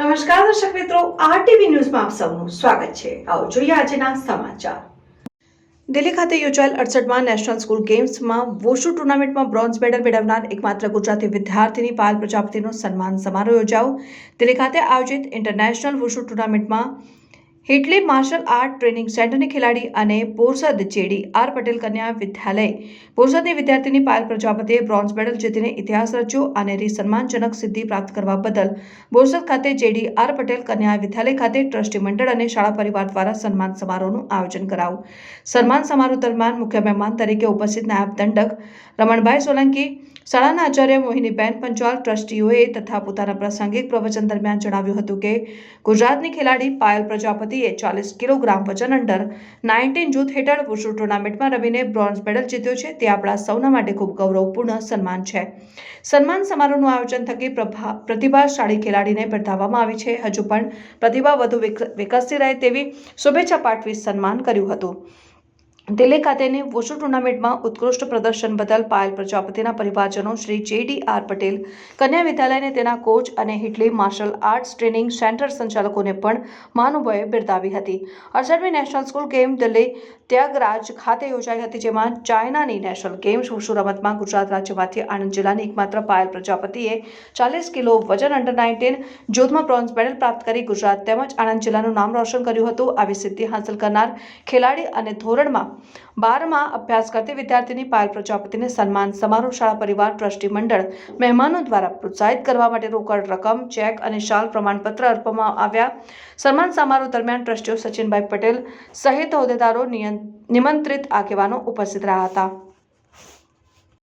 નમસ્કાર દર્શક મિત્રો, આરટીવી ન્યૂઝમાં આપ સૌનું સ્વાગત છે. આવો જોઈએ આજના સમાચાર. દિલ્હી ખાતે યોજાયેલ અડસઠમાં નેશનલ સ્કૂલ ગેમ્સમાં વોશુ ટુર્નામેન્ટમાં બ્રોન્ઝ મેડલ મેળવનાર એકમાત્ર ગુજરાતી વિદ્યાર્થીની પાલ પ્રજાપતિનો સન્માન સમારોહ યોજાયો. દિલ્હી ખાતે આયોજિત ઇન્ટરનેશનલ વોશુ ટુર્નામેન્ટમાં હિટલી માર્શલ આર્ટ ટ્રેનિંગ સેન્ટરની ખેલાડી અને બોરસદ જેડી આર પટેલ કન્યા વિદ્યાલય. બોરસદની વિદ્યાર્થીની પાયલ પ્રજાપતિએ બ્રોન્ઝ મેડલ જીતીને ઇતિહાસ રચ્યો અને રી સન્માનજનક સિદ્ધિ પ્રાપ્ત કરવા બદલ બોરસદ ખાતે જેડી આર પટેલ કન્યા વિદ્યાલય ખાતે ટ્રસ્ટી મંડળ અને શાળા પરિવાર દ્વારા સન્માન સમારોહનું આયોજન કરાયું. સન્માન સમારોહ દરમિયાન મુખ્ય મહેમાન તરીકે ઉપસ્થિત નાયબ દંડક રમણભાઈ સોલંકી, શાળાના આચાર્ય મોહિનીબેન પંચાલ, ટ્રસ્ટીઓએ તથા પોતાના પ્રાસંગિક પ્રવચન દરમિયાન જણાવ્યું હતું કે ગુજરાતની ખેલાડી પાયલ પ્રજાપતિએ ચાલીસ કિલોગ્રામ વજન અંડર નાઇન્ટીન જૂથ હેઠળ પુરુષો ટુર્નામેન્ટમાં રમીને બ્રોન્ઝ મેડલ જીત્યો છે. તે આપણા સૌના માટે ખૂબ ગૌરવપૂર્ણ સન્માન છે. સન્માન સમારોહનું આયોજન થકી પ્રભા, પ્રતિભાશાળી ખેલાડીને બિરદાવવામાં આવી છે. હજુ પણ પ્રતિભા વધુ વિકસતી રહે તેવી શુભેચ્છા પાઠવી સન્માન કર્યું હતું. દિલ્હી ખાતેની વોશુ ટુર્નામેન્ટમાં ઉત્કૃષ્ટ પ્રદર્શન બદલ પાયલ પ્રજાપતિના પરિવારજનો શ્રી જેડી આર પટેલ, કન્યા વિદ્યાલયને તેના કોચ અને હિટલી માર્શલ આર્ટ્સ ટ્રેનિંગ સેન્ટર સંચાલકોને પણ મહાનુભાવે બિરદાવી હતી. અડસઠમી national school game Delhi Thyagaraj ખાતે યોજાઈ હતી, જેમાં ચાઇનાની નેશનલ ગેમ્સ વોશુ રમતમાં ગુજરાત રાજ્યમાંથી આણંદ જિલ્લાની એકમાત્ર પાયલ પ્રજાપતિએ ચાલીસ કિલો વજન અંડર નાઇન્ટીન જૂથમાં બ્રોન્ઝ મેડલ પ્રાપ્ત કરી ગુજરાત તેમજ આણંદ જિલ્લાનું નામ રોશન કર્યું હતું. આવી સિદ્ધિ હાંસલ કરનાર ખેલાડી અને ધોરણમાં બારમાં અભ્યાસ કરતી વિદ્યાર્થીની પાયલ પ્રજાપતિને સન્માન સમારોહ શાળા પરિવાર ટ્રસ્ટી મંડળ મહેમાનો દ્વારા પ્રોત્સાહિત કરવા માટે રોકડ રકમ, ચેક અને શાલ પ્રમાણપત્ર અર્પવામાં આવ્યા. સન્માન સમારોહ દરમિયાન ટ્રસ્ટીઓ સચિનભાઈ પટેલ સહિત હોદ્દેદારો નિમંત્રિત આગેવાનો ઉપસ્થિત રહ્યા હતા.